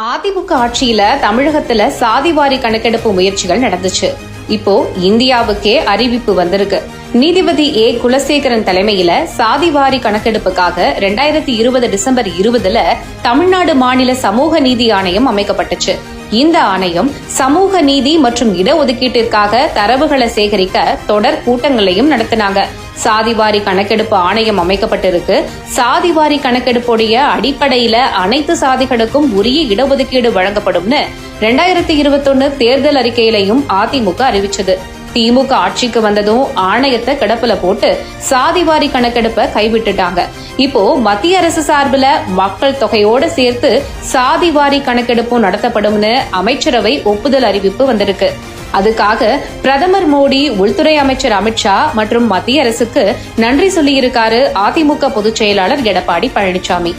அதிமுக ஆட்சியில தமிழகத்துல சாதிவாரி கணக்கெடுப்பு முயற்சிகள் நடந்துச்சு. இப்போ இந்தியாவுக்கே அறிவிப்பு வந்திருக்கு. நீதிபதி ஏ. குலசேகரன் தலைமையில சாதிவாரி கணக்கெடுப்புக்காக ரெண்டாயிரத்தி இருபது டிசம்பர் இருபதுல தமிழ்நாடு மாநில சமூக நீதி ஆணையம் அமைக்கப்பட்டுச்சு. இந்த ஆணையம் சமூக நீதி மற்றும் இடஒதுக்கீட்டிற்காக தரவுகளை சேகரிக்க தொடர் கூட்டங்களையும் நடத்தினாங்க. சாதிவாரி கணக்கெடுப்பு ஆணையம் அமைக்கப்பட்டிருக்கு. சாதிவாரி கணக்கெடுப்புடைய அடிப்படையில அனைத்து சாதிகளுக்கும் உரிய இடஒதுக்கீடு வழங்கப்படும்னு ரெண்டாயிரத்தி இருபத்தொன்னு தேர்தல் அறிக்கையிலையும் அதிமுக அறிவிச்சது. திமுக ஆட்சிக்கு வந்ததும் ஆணையத்தை கிடப்புல போட்டு சாதிவாரி கணக்கெடுப்பை கைவிட்டுட்டாங்க. இப்போ மத்திய அரசு சார்பில் மக்கள் தொகையோடு சேர்த்து சாதிவாரி கணக்கெடுப்பும் நடத்தப்படும்னு அமைச்சரவை ஒப்புதல் அறிவிப்பு வந்திருக்கு. அதுக்காக பிரதமர் மோடி உள்துறை அமைச்சர் அமித்ஷா மற்றும் மத்திய அரசுக்கு நன்றி சொல்லியிருக்காரு அதிமுக பொதுச் செயலாளர் எடப்பாடி பழனிசாமி